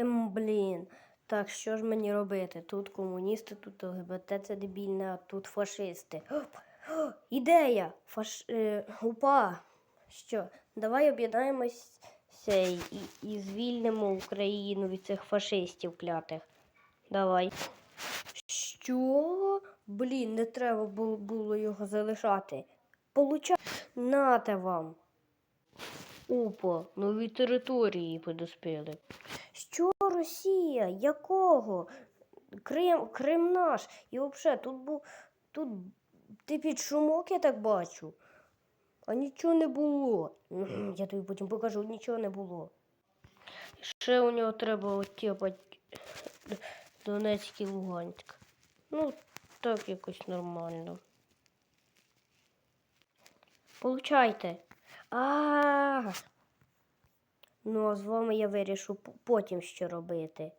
Ем, блін. Так, що ж мені робити? Тут комуністи, тут ЛГБТ це дебільне, а тут фашисти. Ідея! Фаш... Е, упа! Що? Давай об'єднаємося і, і, звільнимо Україну від цих фашистів клятих. Давай. Що? Блін, не треба було його залишати. Получай. Нате вам. Опа, нові території подоспіли. Що Росія? Якого? Крим, Крим наш. І взагалі тут був тут ти під шумок, я так бачу. А нічого не було. Я тобі потім покажу, нічого не було. Ще у нього треба отєпати Донецьк і Луганськ. Ну, так якось нормально. Получайте. А. Ну, а з вами я вирішу потім що робити.